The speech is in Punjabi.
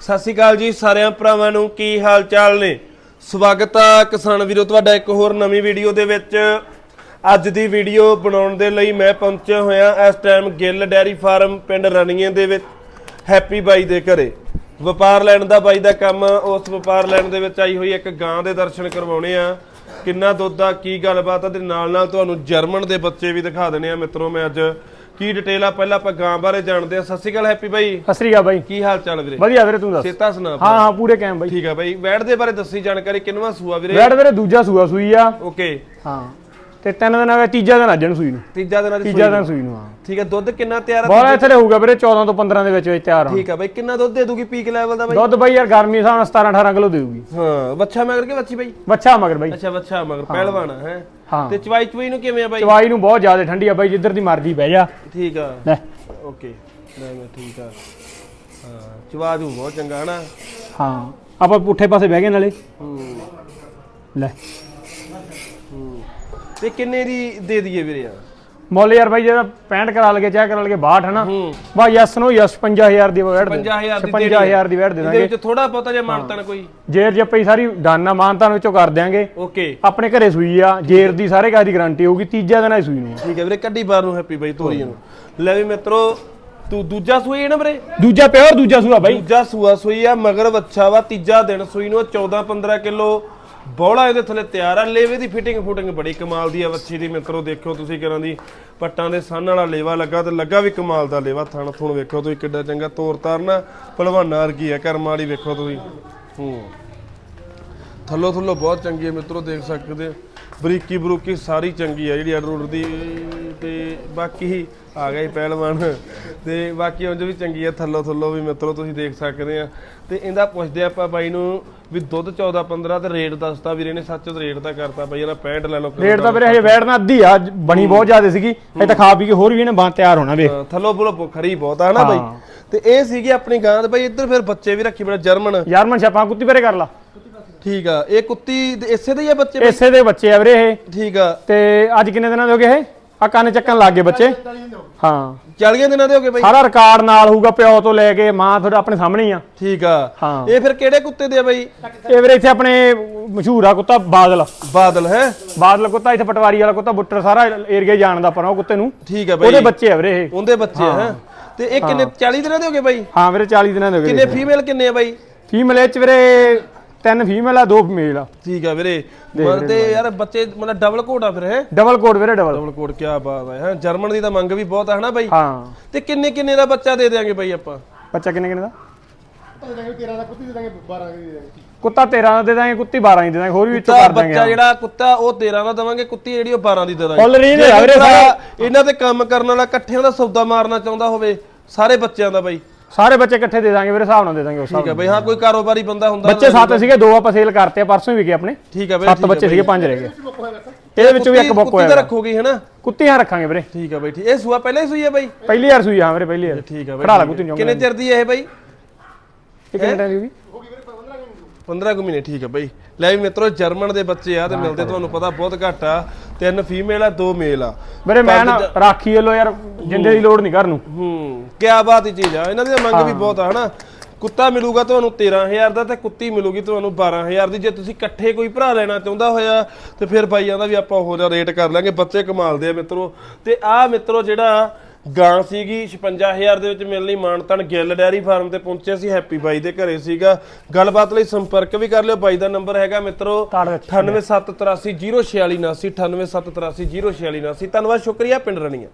ਸਤਿ ਸ਼੍ਰੀ ਅਕਾਲ ਜੀ ਸਾਰਿਆਂ ਭਰਾਵਾਂ ਨੂੰ, ਕੀ ਹਾਲ ਚਾਲ ਨੇ? ਸਵਾਗਤ ਆ ਕਿਸਾਨ ਵੀਰੋ, ਤੁਹਾਡਾ ਇੱਕ ਹੋਰ ਨਵੀਂ ਵੀਡੀਓ ਦੇ ਵਿੱਚ। ਅੱਜ ਦੀ ਵੀਡੀਓ ਬਣਾਉਣ ਦੇ ਲਈ ਮੈਂ ਪਹੁੰਚਿਆ ਹੋਇਆ, ਇਸ ਟਾਈਮ ਗਿੱਲ ਡੈਰੀ ਫਾਰਮ ਪਿੰਡ ਰਣੀਏ ਦੇ ਵਿੱਚ। ਹੈਪੀ ਬਾਈ ਦੇ ਘਰੇ। ਵਪਾਰ ਲੈਣ ਦਾ ਬਾਈ ਦਾ ਕੰਮ, ਉਸ ਵਪਾਰ ਲੈਣ ਦੇ ਵਿੱਚ ਆਈ ਹੋਈ ਇੱਕ ਗਾਂ ਦੇ ਦਰਸ਼ਨ ਕਰਵਾਉਣੇ ਆ। ਕਿੰਨਾ ਦੁੱਧ ਆ, ਕੀ ਗੱਲਬਾਤ ਆ, ਤੇ ਨਾਲ ਨਾਲ ਤੁਹਾਨੂੰ ਜਰਮਨ ਦੇ ਬੱਚੇ ਵੀ ਦਿਖਾ ਦੇਣੇ ਆ ਮਿੱਤਰੋ ਮੈਂ ਅੱਜ। ਕੀ ਡਿਟੇਲ ਆ? ਪਹਿਲਾਂ ਆਪਾਂ ਗਾਂ ਬਾਰੇ ਜਾਣਦੇ ਆ ਸਤਿ ਸ਼੍ਰੀ ਅਕਾਲ ਹੈਪੀ ਬਾਈ। ਸਤਿ ਸ੍ਰੀ ਅਕਾਲ ਬਾਈ। ਕੀ ਹਾਲ ਚਾਲ ਵੀਰੇ? ਵਧੀਆ ਵੀਰੇ ਤੂੰ ਦੱਸ? ਚੇਤਾ ਸੁਣਾ ਹਾਂ ਹਾਂ ਪੂਰੇ ਕੈਮ ਬਾਈ। ਠੀਕ ਆ ਬਾਈ। ਵੈਟ ਦੇ ਬਾਰੇ ਦੱਸੀ ਜਾਣਕਾਰੀ ਕਿੰਨਵਾ ਸੂਆ ਵੀਰੇ? ਵੈੜ ਵੀਰੇ ਦੂਜਾ ਸੂਆ ਸੂਈ ਆ। ਓਕੇ ਹਾਂ। ਤੇ ਤਿੰਨ ਦਿਨ ਆ ਤੀਜਾ ਦਿਨ ਅੱਜਣ ਸੂਈ ਨੂੰ। ਤੀਜਾ ਦਿਨ ਅੱਜ ਤੀਜਾ ਦਿਨ ਸੂਈ ਨੂੰ ਹਾਂ। ਠੀਕ ਆ ਦੁੱਧ ਕਿੰਨਾ ਤਿਆਰ ਆ ਬੋਲਾ ਇੱਥੇ ਰਹੂਗਾ ਵੀਰੇ 14 ਤੋਂ 15 ਦੇ ਵਿੱਚ ਵਿੱਚ ਤਿਆਰ ਹਾਂ ਠੀਕ ਆ ਬਾਈ ਕਿੰਨਾ ਦੁੱਧ ਦੇ ਦੂਗੀ ਪੀਕ ਲੈਵਲ ਦਾ ਬਾਈ? ਦੁੱਧ ਬਾਈ ਯਾਰ ਗਰਮੀ ਹਿਸਾਬ ਨਾਲ 17 18 ਕਿਲੋ ਦੇਊਗੀ। ਹਾਂ ਬੱਚਾ ਮਗਰ ਕੇ ਬੱਚੀ ਬਾਈ? ਬੱਚਾ ਮਗਰ ਬਾਈ। ਅੱਛਾ ਬੱਚਾ ਮਗਰ ਪਹਿਲਵਾਨ ਹੈ? ਹਾਂ। ਤੇ ਚਵਾਈ ਚਵਾਈ ਨੂੰ ਕਿਵੇਂ ਆ ਬਾਈ? ਚਵਾਈ ਨੂੰ ਬਹੁਤ ਜ਼ਿਆਦਾ ਠੰਡੀ ਆ ਬਾਈ ਜਿੱਧਰ ਦੀ ਮਰਜ਼ੀ ਬਹਿ ਜਾ। ਠੀਕ ਆ। ਲੈ। ਓਕੇ। ਲੈ ਮੈਂ ਠੀਕ ਆ। ਹਾਂ ਚਵਾ ਜੂ ਬਹੁਤ ਚੰਗਾ ਹਨਾ? ਹਾਂ। ਆਪਾਂ ਪੁੱਠੇ ਪਾਸੇ ਬਹਿ ਗਏ ਨਾਲੇ। ਹੂੰ। ਲੈ। ਹੂੰ ਤੇ ਕਿੰਨੇ ਦੀ ਦੇ ਦਈਏ ਵੀਰੇ ਆ? ਮੁੱਲ ਯਾਰ ਬਾਈ ਜਿਹੜਾ 65 ਕਰਾ ਲਗੇ ਚਾਹ ਕਰਾ ਲਗੇ 62 ਹੈ ਨਾ ਹੂੰ। ਬਾ ਯਸ ਨੋ ਯਸ 55000 ਦੀ ਵੈੜ ਦੇ 50000 ਦੀ 55000 ਦੀ ਵੈੜ ਦੇ ਇਹਦੇ ਦਾਂਗੇ। ਵਿੱਚ ਥੋੜਾ ਬਹੁਤਾ ਜੇ ਮਾਨਤਨ ਕੋਈ। ਜੇਰ ਜੱਪਈ ਸਾਰੀ ਦਾਨਾ ਮਾਨਤਾਂ ਵਿੱਚੋਂ ਕਰ ਦਿਆਂਗੇ। ਓਕੇ। ਆਪਣੇ ਘਰੇ ਸੂਈ ਆ ਜੇਰ ਦੀ ਸਾਰੇ ਕਾਹ ਦੀ ਗਾਰੰਟੀ ਹੋਊਗੀ ਤੀਜਾ ਦਿਨ ਹੀ ਸੂਈ ਨੂੰ ਠੀਕ ਹੈ ਵੀਰੇ ਕੱਢੀ ਬਾਹਰ ਨੂੰ ਹੈਪੀ ਬਾਈ ਤੋਰੀ ਨੂੰ ਲੈ ਵੀ ਮਿੱਤਰੋ ਤੂੰ ਦੂਜਾ ਸੂਈ ਹੈ ਨਾ ਵੀਰੇ? ਦੂਜਾ ਪਿਓਰ ਦੂਜਾ ਸੂਆ ਬਾਈ। ਦੂਜਾ ਸੂਆ ਸੂਈ ਆ ਮਗਰ ਬੱਚਾ ਵਾ ਤੀਜਾ ਦਿਨ ਸੂਈ ਨੂੰ 14 15 ਕਿਲੋ। ਬੌਲਾ ਇਹਦੇ ਥੱਲੇ ਤਿਆਰ ਆ। ਲੇਵੇ ਦੀ ਫਿਟਿੰਗ ਫੁਟਿੰਗ ਬੜੀ ਕਮਾਲ ਦੀ ਆ। ਵੱਛੀ ਦੀ ਮਿੱਤਰੋ, ਦੇਖਿਓ ਤੁਸੀਂ ਕਿਰਾਂ ਦੀ ਪੱਟਾਂ ਦੇ ਸੰਨ ਵਾਲਾ ਲੇਵਾ ਲੱਗਾ ਤੇ ਲੱਗਾ ਵੀ ਕਮਾਲ ਦਾ ਲੇਵਾ। ਥਣ ਥੁਣ ਵੇਖੋ ਤੁਸੀਂ ਕਿੱਡਾ ਚੰਗਾ ਤੋਰ ਤਾਰਨਾ, ਭਲਵਾਨਾ ਵਰਗੀ ਆ। ਕਰਮ ਵਾਲੀ ਵੇਖੋ ਤੁਸੀਂ। ਹੂੰ। ਥੱਲੋ ਥੱਲੋ ਬਹੁਤ ਚੰਗੀ ਹੈ ਮਿੱਤਰੋ ਦੇਖ ਸਕਦੇ ਹੋ। ਬਰੀਕੀ ਬਰੂਕੀ ਸਾਰੀ ਚੰਗੀ ਆ ਜਿਹੜੀ ਅਡਰੂਡ ਦੀ। ਤੇ ਬਾਕੀ ਆ ਗਿਆ ਹੀ ਪਹਿਲਵਾਨ। ਤੇ ਬਾਕੀ ਉਂਝ ਵੀ ਚੰਗੀ ਆ ਥੱਲੋ ਥੱਲੋ ਵੀ ਮਿੱਤਰੋ ਤੁਸੀਂ ਦੇਖ ਸਕਦੇ ਆ ਤੇ ਇਹਦਾ ਪੁੱਛਦੇ ਆਪਾਂ ਬਾਈ ਨੂੰ ਵੀ ਦੁੱਧ 14 15 ਤੇ ਰੇਟ ਦੱਸਤਾ ਵੀਰੇ ਨੇ ਸੱਚ ਰੇਟ ਤਾਂ ਕਰਤਾ ਬਾਈ ਇਹਦਾ 65 ਲੈ ਲਓ। ਰੇਟ ਤਾਂ ਵੀਰੇ ਹਜੇ ਵੈੜ ਨਾਲ ਅੱਧੀ ਆ ਬਣੀ ਬਹੁਤ ਜ਼ਿਆਦਾ ਸੀਗੀ ਇਹ ਤਾਂ ਖਾ ਪੀ ਕੇ ਹੋਰ ਵੀ ਇਹਨੇ ਬਾਂ ਤਿਆਰ ਹੋਣਾ ਹਾਂ, ਥੱਲੋ ਬੁਲੋ ਖਰੀ ਬਹੁਤ ਆ ਨਾ ਬਾਈ। ਹਾਂ। ਤੇ ਇਹ ਸੀਗੀ ਆਪਣੀ ਗਾਂ ਤੇ ਬਾਈ ਇੱਧਰ ਫਿਰ ਬੱਚੇ ਵੀ ਰੱਖੀ ਬੜਾ ਜਰਮਨ। ਯਾਰਮਨ ਛਾਪਾਂ ਕੁੱਤੀ ਪਰੇ ਕਰ ਲਾ। ਠੀਕ ਆ ਇਹ ਕੁੱਤੀ ਦੇ- ਇਸੇ ਦੇ ਹੀ ਆ ਬੱਚੇ? ਇਸੇ ਦੇ ਬੱਚੇ ਆ ਵੀਰੇ ਇਹ। ਠੀਕ ਆ। ਤੇ ਅੱਜ ਕਿੰਨੇ ਦਿਨਾਂ ਦੇ ਹੋ ਗਏ ਇਹ? ਆ ਕੰਨ ਚੱਕਣ ਲੱਗ ਗਏ ਬੱਚੇ। ਹਾਂ। 40 ਦਿਨਾਂ ਦੇ ਹੋ ਗਏ ਬਾਈ। ਸਾਰਾ ਰਿਕਾਰਡ ਨਾਲ ਹੋਊਗਾ ਪਿਓ ਤੋਂ ਲੈ ਕੇ ਮਾਂ ਤੁਹਾਡਾ ਆਪਣੇ ਸਾਹਮਣੇ ਹੀ ਆ। ਠੀਕ ਆ। ਹਾਂ। ਇਹ ਫਿਰ ਕਿਹੜੇ ਕੁੱਤੇ ਦੇ ਆ ਬਾਈ? ਇਹ ਵੀਰੇ ਇੱਥੇ ਆਪਣੇ ਮਸ਼ਹੂਰ ਆ ਕੁੱਤਾ ਬਾਦਲ। ਬਾਦਲ ਹੈ? ਬਾਦਲ ਕੁੱਤਾ ਇੱਥੇ ਪਟਵਾਰੀ ਵਾਲਾ ਕੁੱਤਾ ਬੁੱਟਰ ਸਾਰਾ ਏਰੀਆ ਜਾਣਦਾ ਨੂੰ ਉਹ ਕੁੱਤੇ ਨੂੰ। ਠੀਕ ਆ ਬਾਈ। ਉਹਦੇ ਬੱਚੇ ਆ ਵੀਰੇ ਇਹ। ਉਹਦੇ ਬੱਚੇ ਹੈ? ਤੇ ਇਹ ਕਿੰਨੇ 40 ਦਿਨਾਂ ਦੇ ਹੋ ਗਏ ਬਾਈ? ਹਾਂ ਵੀਰੇ 40 ਦਿਨਾਂ ਦੇ ਹੋ ਕਿੰਨੇ ਗਏ ਫੀਮੇਲ ਕਿੰਨੇ ਆ ਬਾਈ? ਫੀਮੇਲ ਇਹ ਚ ਵੀਰੇ ਤਿੰਨ ਫੀਮੇਲ ਆ ਦੋ ਮੇਲ ਆ। ਠੀਕ ਆ ਵੀਰੇ। ਤੇ ਯਾਰ ਬੱਚੇ ਮਤਲਬ ਡਬਲ ਕੋਡ ਆ ਫਿਰ ਹੈ ਡਬਲ ਕੋਡ ਵੀਰੇ ਡਬਲ ਡਬਲ ਕੋਡ ਕੀ ਬਾਤ ਹੈ ਹੈ ਜਰਮਨ ਦੀ ਤਾਂ ਮੰਗ ਵੀ ਬਹੁਤ ਆ ਹਨਾ ਬਾਈ? ਹਾਂ। ਤੇ ਕਿੰਨੇ ਕਿੰਨੇ ਦਾ ਬੱਚਾ ਦੇ ਦੇਾਂਗੇ ਬਾਈ ਆਪਾਂ? ਬੱਚਾ ਕਿੰਨੇ ਕਿੰਨੇ ਦਾ? ਕੁੱਤਾ 13 ਦਾ ਦੇ ਦਾਂਗੇ। ਕੁੱਤੀ 12 ਦੀ ਦੇ ਦਾਂਗੇ ਹੋਰ ਵੀ ਵਿੱਚੋਂ ਕਰ ਦਾਂਗੇ ਬੱਚਾ ਜਿਹੜਾ ਕੁੱਤਾ ਉਹ 13 ਦਾ ਦਵਾਂਗੇ ਕੁੱਤੀ ਜਿਹੜੀ ਉਹ 12 ਦੀ ਦੇ ਦਾਂਗੇ। ਫੁੱਲ ਰੇਂਜ ਜੇ ਆ ਵੀਰੇ ਭਰਾ ਸਾਰਾ। ਇਹਨਾਂ ਤੇ ਕੰਮ ਕਰਨ ਵਾਲਾ ਇਕੱਠਿਆਂ ਦਾ ਸੌਦਾ ਮਾਰਨਾ ਚਾਹੁੰਦਾ ਹੋਵੇ ਸਾਰੇ ਬੱਚਿਆਂ ਦਾ ਬਾਈ। ਸਾਰੇ ਬੱਚੇ ਇਕੱਠੇ ਦੇ ਦਾਂਗੇ ਵੀਰੇ ਹਿਸਾਬ ਨਾਲ ਦੇ ਦਾਂਗੇ ਉਸ ਹਿਸਾਬ ਠੀਕ ਆ ਬਾਈ ਹਾਂ ਕੋਈ ਕਾਰੋਬਾਰੀ ਬੰਦਾ ਹੁੰਦਾ ਬੱਚੇ ਸੱਤ ਸੀਗੇ ਦੋ ਆਪਾਂ ਸੇਲ ਕਰਤੇ ਆ ਪਰਸੋਂ ਹੀ ਵਿਕੇ ਆਪਣੇ। ਠੀਕ ਆ ਬਾਈ ਸੱਤ ਬੱਚੇ ਸੀਗੇ ਪੰਜ ਰਹਿ ਗਏ। ਇਹਦੇ ਵਿੱਚੋਂ ਵੀ ਇੱਕ ਬੁੱਕ ਕੁੱਤੀ ਹੋਇਆ ਤਾਂ ਰੱਖੋਗੇ ਹਨਾ ਕੁੱਤੀਆਂ ਰੱਖਾਂਗੇ ਵੀਰੇ। ਠੀਕ ਆ ਬਾਈ ਠੀਕ। ਇਹ ਸੂਆ ਪਹਿਲਾਂ ਹੀ ਸੂਈ ਆ ਬਾਈ? ਪਹਿਲੀ ਵਾਰ ਸੂਈ ਹਾਂ ਵੀਰੇ ਪਹਿਲੀ ਵਾਰ। ਠੀਕ ਆ ਬਾਈ ਖੜਾ ਲਾ ਕੁੱਤੀ ਨੂੰ। ਕਿੰਨੇ ਚਿਰ ਦੀ ਹੈ ਇਹ ਬਾਈ? ਇਹ ਕਿੰਨੇ ਟਾਈਮ ਦੀ ਹੋਗੀ 15 ਕੁ ਮਹੀਨੇ। ਠੀਕ ਆ ਬਾਈ। ਲੈ ਵੀ ਮਿੱਤਰੋ ਜਰਮਨ ਦੇ ਬੱਚੇ ਆ ਤੇ ਮਿਲਦੇ ਤੁਹਾਨੂੰ ਪਤਾ ਬਹੁਤ ਘੱਟ ਆ। ਤਿੰਨ ਫੀਮੇਲ ਆ ਦੋ ਮੇਲ ਆ। ਵੀਰੇ ਮੈਂ ਨਾ ਰਾਖੀ ਵੱਲੋਂ ਯਾਰ ਜਿੰਦੇ ਦੀ ਲੋੜ ਨਹੀਂ ਘਰ ਨੂੰ। ਹੂੰ। ਕਿਆ ਬਾਤ ਹੀ ਚੀਜ਼ ਆ। ਇਹਨਾਂ ਦੀ ਮੰਗ ਵੀ ਬਹੁਤ ਆ ਹਨਾ? ਕੁੱਤਾ ਮਿਲੂਗਾ ਤੁਹਾਨੂੰ 13000 ਦਾ ਤੇ ਕੁੱਤੀ ਮਿਲੂਗੀ ਤੁਹਾਨੂੰ 12000 ਦੀ। ਜੇ ਤੁਸੀਂ ਇਕੱਠੇ ਕੋਈ ਭਰਾ ਲੈਣਾ ਚਾਹੁੰਦਾ ਹੋਇਆ ਤੇ ਫਿਰ ਬਾਈਆਂ ਦਾ ਵੀ ਆਪਾਂ ਹੋਰ ਰੇਟ ਕਰ ਲਾਂਗੇ। ਬੱਚੇ ਕਮਾਲ ਦੇ ਆ ਮਿੱਤਰੋ। ਤੇ ਆ ਮਿੱਤਰੋ ਜਿਹੜਾ ਗਾਂ ਸੀਗੀ 56000 ਦੇ ਵਿੱਚ ਮਿਲਣੀ ਮਾਨਤਨ ਗਿੱਲ ਡੈਰੀ ਫਾਰਮ ਤੇ ਪਹੁੰਚੇ ਸੀ ਹੈਪੀ ਬਾਈ ਦੇ ਘਰੇ ਸੀਗਾ। ਗੱਲਬਾਤ ਲਈ ਸੰਪਰਕ ਵੀ ਕਰ ਲਿਓ ਬਾਈ ਦਾ ਨੰਬਰ ਹੈਗਾ ਮਿੱਤਰੋ ਕਾਰਡ ਵਿੱਚ 98783 04679 98783 04679 ਧੰਨਵਾਦ ਸ਼ੁਕਰੀਆ ਪਿੰਡ ਰਣੀਆਂ।